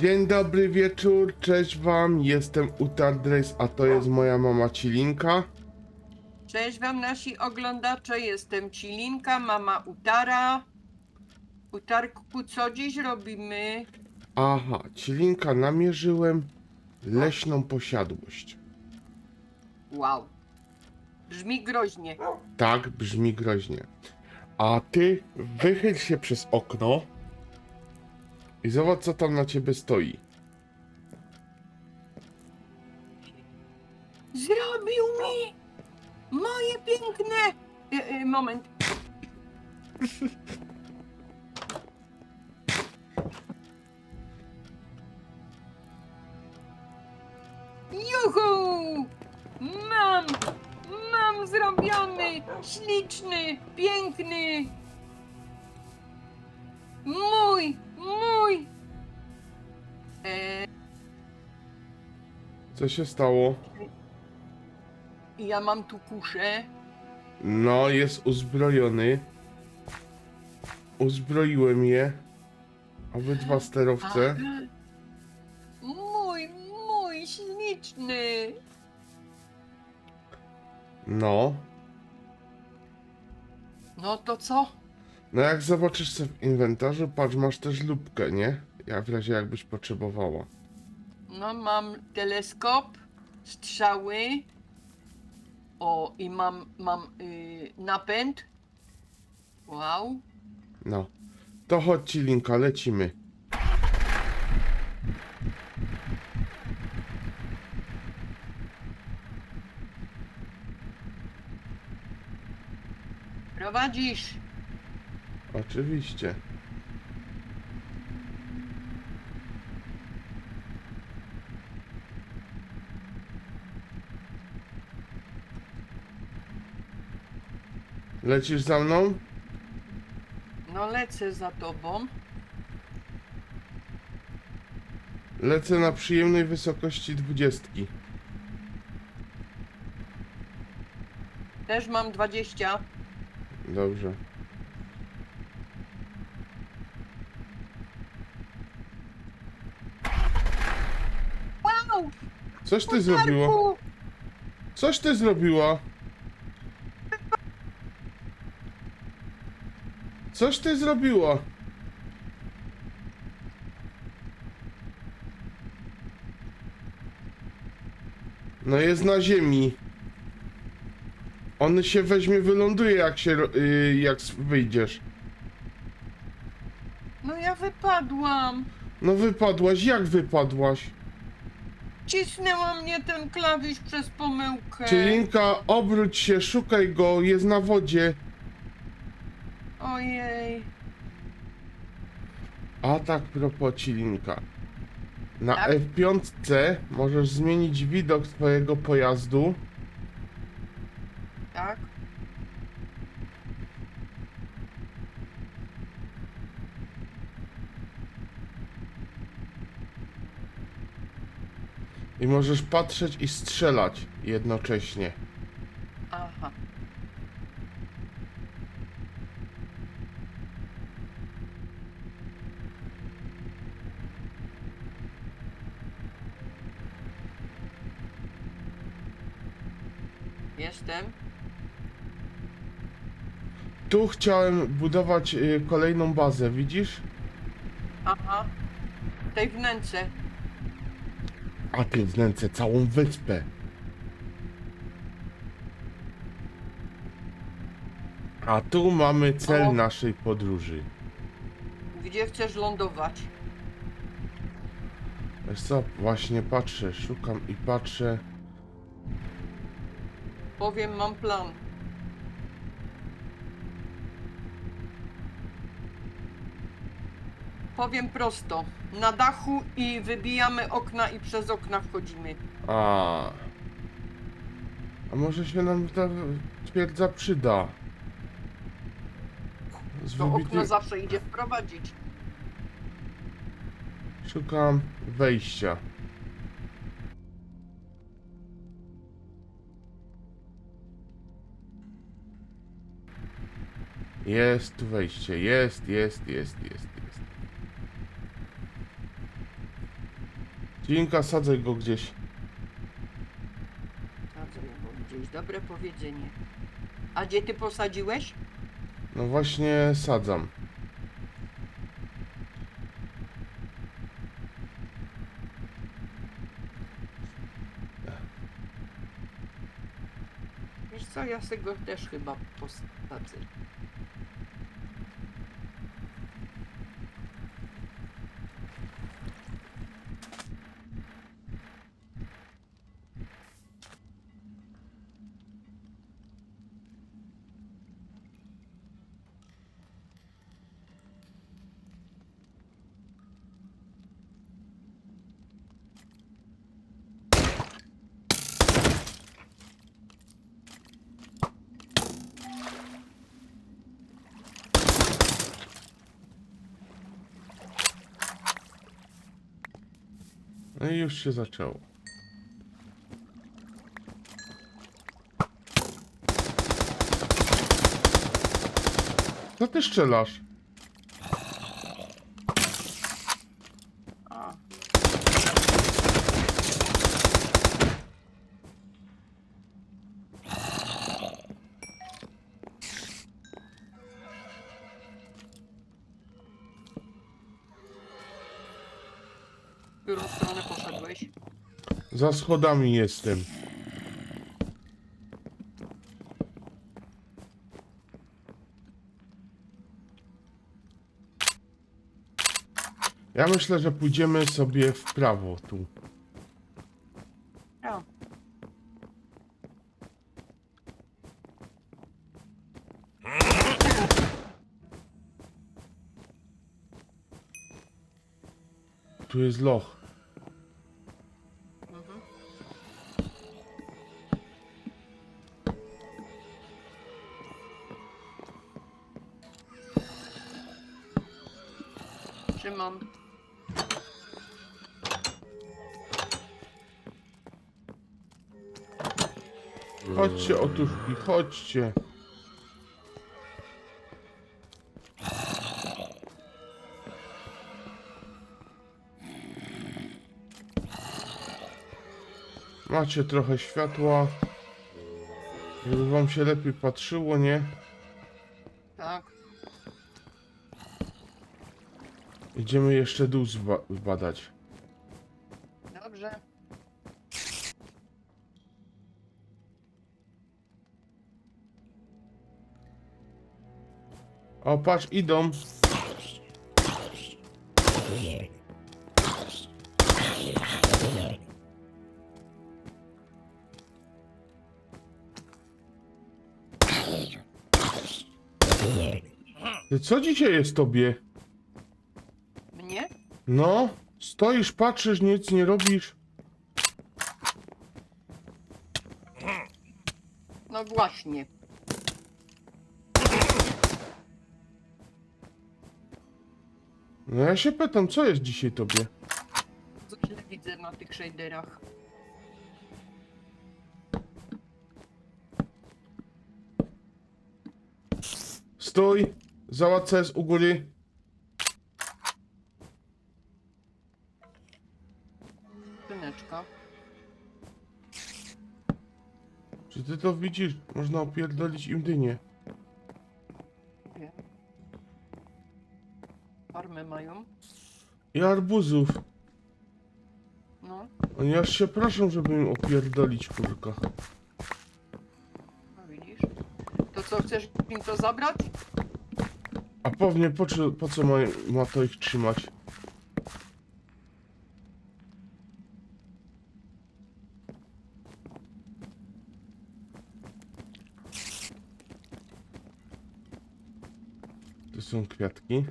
Dzień dobry wieczór, cześć wam, jestem Utardres, a to jest moja mama Cilinka. Cześć wam nasi oglądacze, jestem Cilinka, mama Utara. Utarku, co dziś robimy? Aha, Cilinka, namierzyłem leśną posiadłość. Wow. Brzmi groźnie. Tak, brzmi groźnie. A ty wychyl się przez okno i zobacz co tam na ciebie stoi. Zrobił mi moje piękne... E, e, moment. Juhu! Mam! Mam zrobiony! Śliczny! Piękny! Mój! Mój! Co się stało? ja mam tu kuszę. No, jest uzbrojony. Uzbroiłem je. Obydwa sterowce. Aha. Mój, mój śliczny. No. No to co? No jak zobaczysz sobie w inwentarzu, patrz, masz też lubkę, nie? Jak w razie jakbyś potrzebowała. No mam teleskop, strzały. O, i mam, mam y, napęd. Wow. No. To chodź linka, lecimy. Prowadzisz. Oczywiście. Lecisz za mną? No lecę za tobą. Lecę na przyjemnej wysokości dwudziestki. Też mam 20. Dobrze. Wow! Coś ty? Utarku! Coś ty zrobiła? Coś ty zrobiła? No jest na ziemi. On się weźmie, wyląduje jak się, ro- y, jak wyjdziesz. No ja wypadłam. No wypadłaś, jak wypadłaś? Cisnęła mnie ten klawisz przez pomyłkę. Cielinka, obróć się, szukaj go, jest na wodzie. Ojej. A tak propos Cilinka. Na Tak? F5 możesz zmienić widok swojego pojazdu. Tak? I możesz patrzeć i strzelać jednocześnie. Aha. Jestem. Tu chciałem budować y, kolejną bazę, widzisz? Aha. W tej wnęce. A ty wnęce całą wyspę. A tu mamy cel O. naszej podróży. Gdzie chcesz lądować? Wiesz co, właśnie patrzę, szukam i patrzę. Powiem, mam plan. Powiem prosto. Na dachu i wybijamy okna i przez okna wchodzimy. A. A może się nam ta twierdza przyda? Z To okno zawsze idzie wprowadzić. Szukam wejścia. Jest tu wejście, jest, jest, jest, jest, jest. Linka, sadzaj go gdzieś. Sadzę go gdzieś, dobre powiedzenie. A gdzie ty posadziłeś? No właśnie sadzam. Wiesz co, ja sobie go też chyba posadzę. No i już się zaczęło. Co ty strzelasz? Za schodami jestem. Ja myślę, że pójdziemy sobie w prawo tu. Ja. Tu jest loch. Chodźcie, otóż i chodźcie. Macie trochę światła. Żeby wam się lepiej patrzyło, nie? Tak. Idziemy jeszcze dół zba- zbadać. O, patrz, idą. Ty co dzisiaj jest tobie? Mnie? No, stoisz, patrzysz, nic nie robisz. No właśnie. No ja się pytam, co jest dzisiaj tobie? Co źle widzę na tych shaderach. Stój, załatw jest u góry. Czy ty to widzisz? Można opierdolić im dynię. Mają. I arbuzów. No. Oni aż się proszą, żeby im opierdolić, kurka. No widzisz? To co, chcesz im to zabrać? A pewnie po, co- po co ma, ma to ich trzymać? Tu są kwiatki.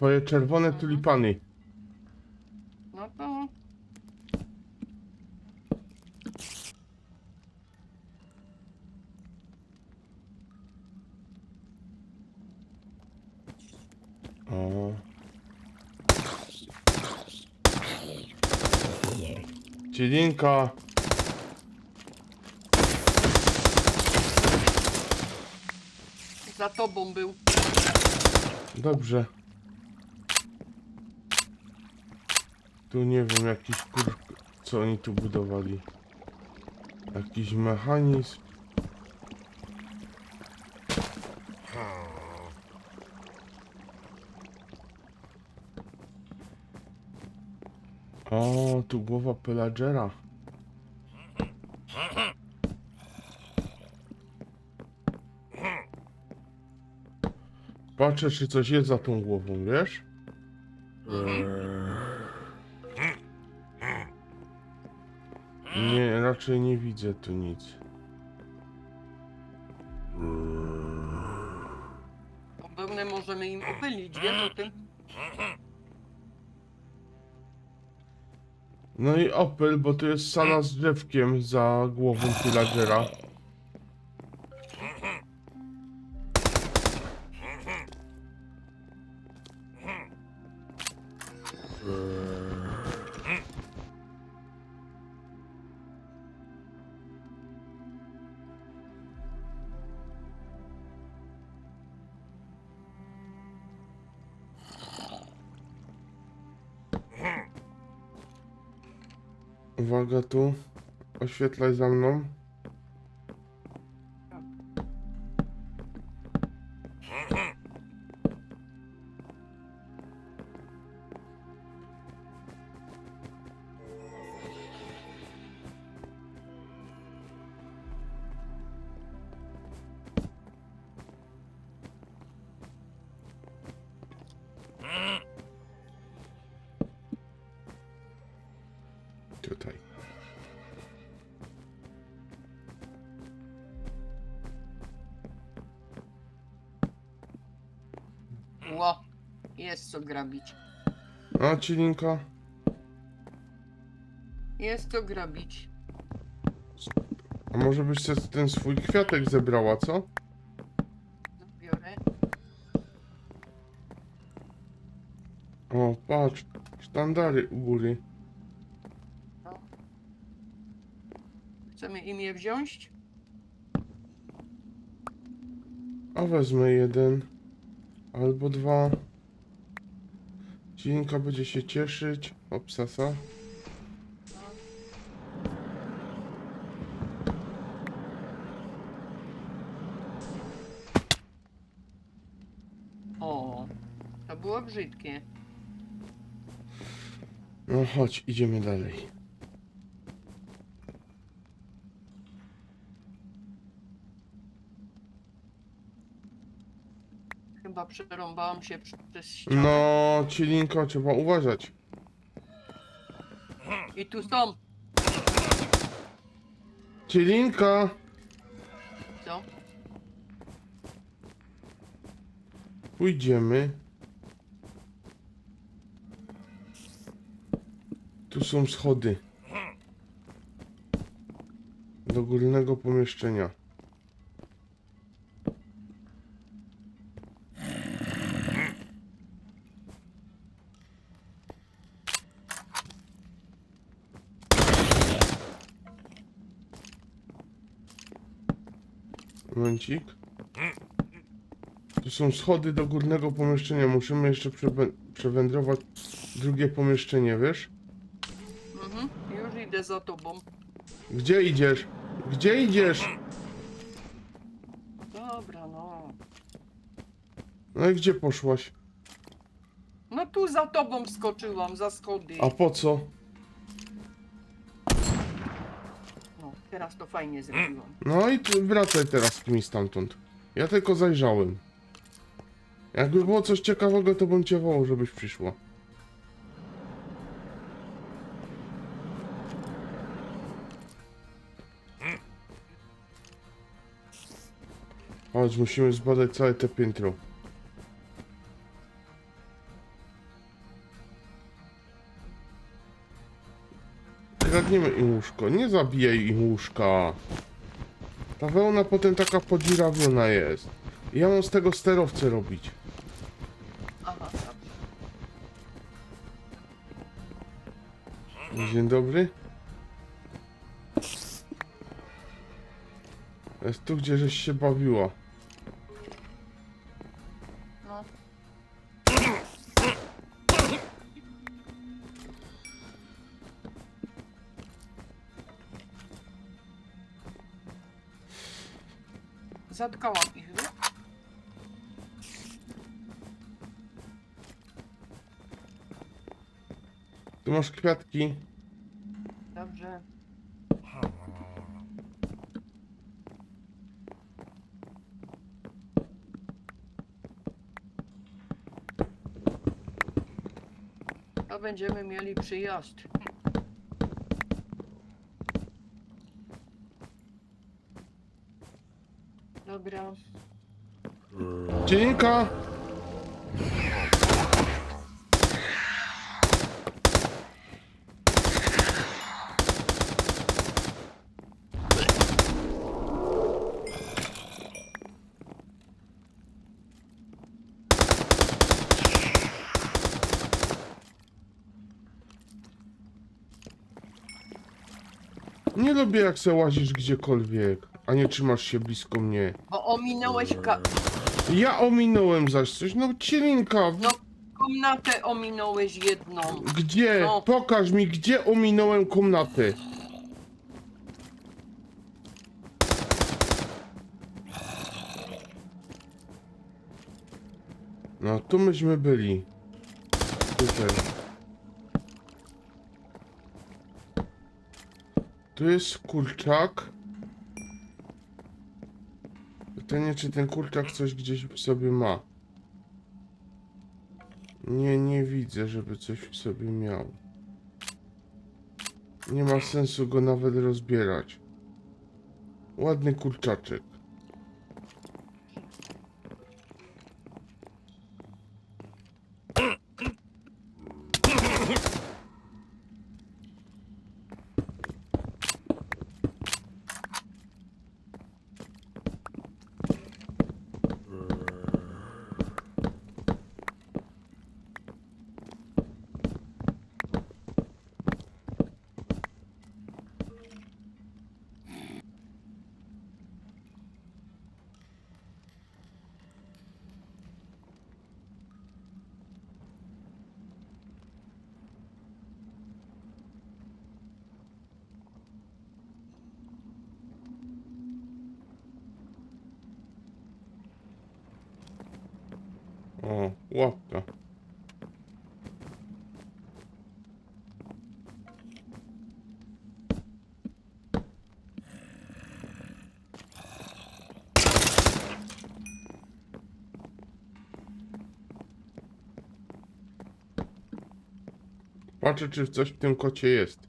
Twoje czerwone tulipany. No to... O. Cielinka. Za tobą był. Dobrze. Tu nie wiem, jakiś kur... Co oni tu budowali? Jakiś mechanizm. O, tu głowa Pelagera. Patrzę, czy coś jest za tą głową, wiesz? Nie, raczej nie widzę tu nic. Podobne możemy im opylić, wiesz o tym? No i Opel, bo tu jest sala z drzewkiem za głową Pillagera. Uwaga tu. Oświetlaj za mną. Ło, jest co grabić. A, Cilinka? Jest co grabić. A może byś sobie ten swój kwiatek zebrała, co? Biorę. O, patrz. Sztandary u góry. No. Chcemy im je wziąć? A wezmę jeden. Albo dwa. Cilinka będzie się cieszyć. Obsasa. O, to było brzydkie. No chodź, idziemy dalej. Chyba przerąbałam się przez ścianę. No, Cilinko, trzeba uważać. I tu są. Cilinka! Co? Pójdziemy. Tu są schody. Do górnego pomieszczenia. Momencik. Tu są schody do górnego pomieszczenia. Musimy jeszcze przewę- przewędrować drugie pomieszczenie, wiesz? Mhm, już idę za tobą. Gdzie idziesz? Gdzie idziesz? Dobra, no. No i gdzie poszłaś? No tu za tobą skoczyłam, za schody. A po co? Teraz to fajnie zrobiłam. No i wracaj teraz z kimś stamtąd. Ja tylko zajrzałem. Jakby było coś ciekawego, to bym cię wołał, żebyś przyszła. Chodź, musimy zbadać całe te piętro. Kradniemy im łóżko. Nie zabijaj im łóżka. Ta wełna potem taka podziurawiona jest. Ja mam z tego sterowce robić. Aha. Dzień dobry. Jest tu, gdzie żeś się bawiła. Tu masz kwiatki. Dobrze. To będziemy mieli przyjazd. Dobra. Dzielinka! Nie lubię jak se łazisz gdziekolwiek, a nie trzymasz się blisko mnie. Bo ominąłeś ka- Ja ominąłem zaś coś, no cielinka, no, komnatę ominąłeś jedną. gdzie? No. Pokaż mi, gdzie ominąłem komnatę. No, tu myśmy byli. Tutaj. Tu jest kurczak. Pytanie, czy ten kurczak coś gdzieś sobie ma. Nie, nie widzę, żeby coś sobie miał. Nie ma sensu go nawet rozbierać. Ładny kurczaczek. O, łapka. Patrzę, czy coś w tym kocie jest.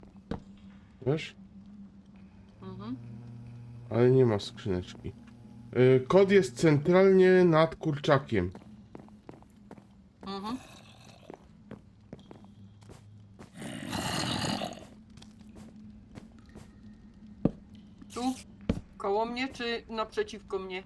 Wiesz? Mhm. Ale nie ma skrzyneczki. Y, Kod jest centralnie nad kurczakiem. Mhm. Tu? Koło mnie czy naprzeciwko mnie?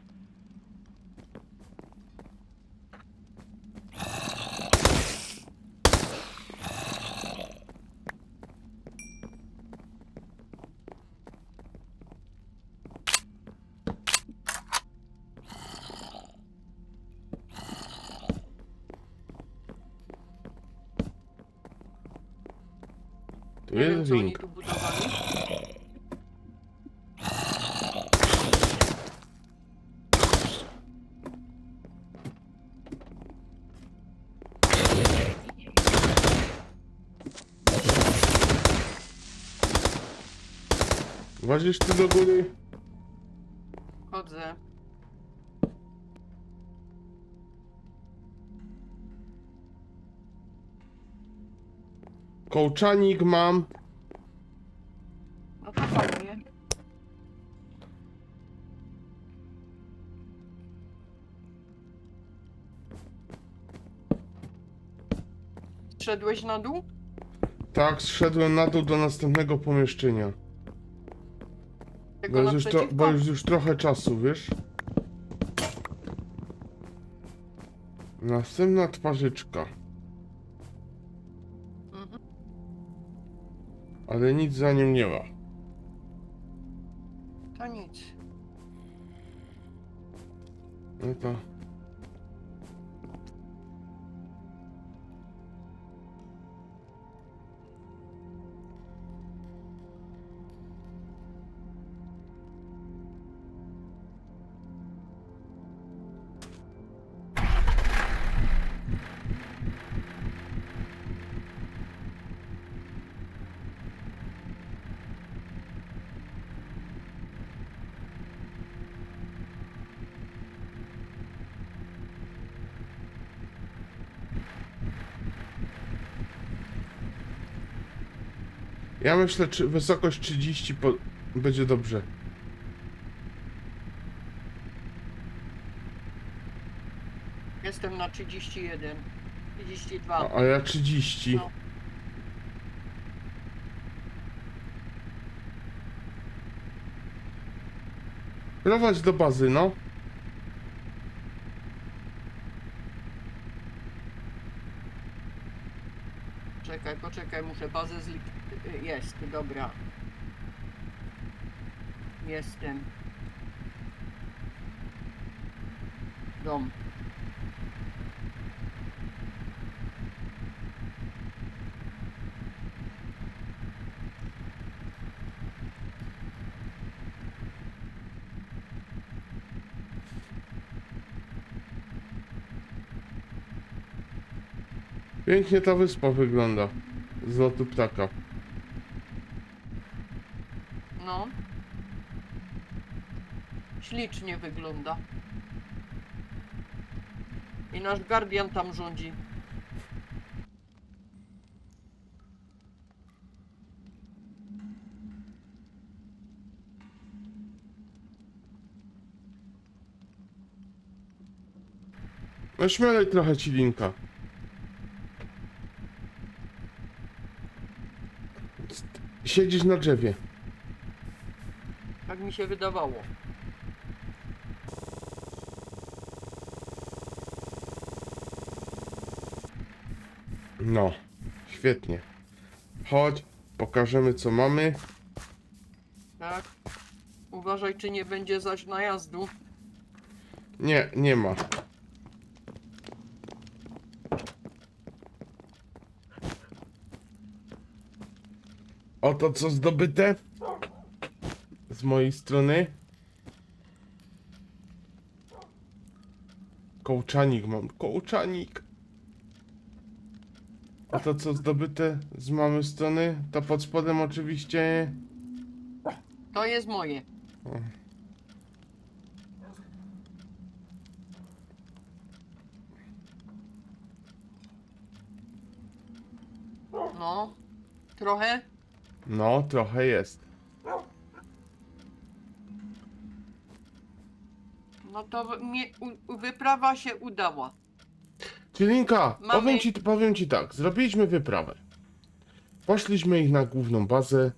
Ważysz tu do góry? Chodzę. Kołczanik mam. No to fajnie. Szedłeś na dół? Tak, zszedłem na dół do następnego pomieszczenia. Tego Bo już, to, bo już, już trochę czasu, wiesz? Następna twarzyczka. Mhm. Ale nic za nim nie ma. To nic. No to... Ja myślę, czy wysokość 30 po... będzie dobrze. Jestem na 31. 32. A, a ja 30. No. Prowadź do bazy, no. Czekaj, poczekaj, muszę bazę zlik... Jest, dobra. Jestem. Dom. Pięknie ta wyspa wygląda. Z lotu ptaka. No. Ślicznie wygląda. I nasz guardian tam rządzi. No śmielej trochę ci linka. Siedzisz na drzewie. Tak mi się wydawało. No, świetnie. Chodź, pokażemy co mamy. Tak? Uważaj, czy nie będzie zaś najazdu. Nie, nie ma. Oto co zdobyte z mojej strony. Kołczanik mam, kołczanik. A to co zdobyte z mamy strony, to pod spodem oczywiście To jest moje. No, trochę. No, trochę jest. No to mnie, u- wyprawa się udała. Cielinka, Mamy- powiem ci, powiem ci tak, zrobiliśmy wyprawę. Poszliśmy ich na główną bazę.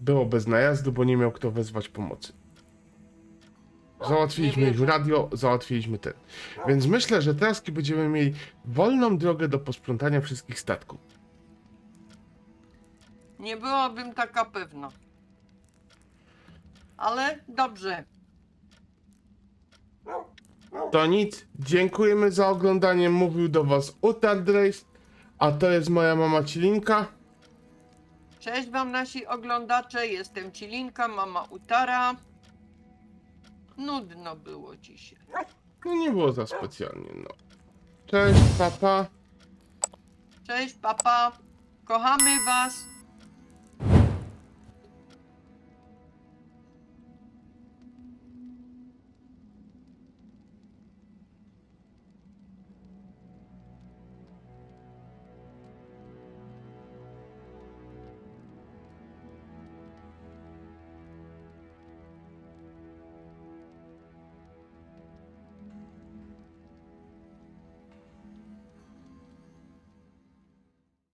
Było bez najazdu, bo nie miał kto wezwać pomocy. Załatwiliśmy ich radio, załatwiliśmy ten. Więc myślę, że teraz będziemy mieli wolną drogę do posprzątania wszystkich statków. Nie byłabym taka pewna. Ale dobrze. To nic, dziękujemy za oglądanie. Mówił do was Utardrace, a to jest moja mama Cilinka. Cześć wam nasi oglądacze, jestem Cilinka, mama Utara. Nudno było dzisiaj. No nie było za specjalnie, no. Cześć, papa. Cześć papa, kochamy was.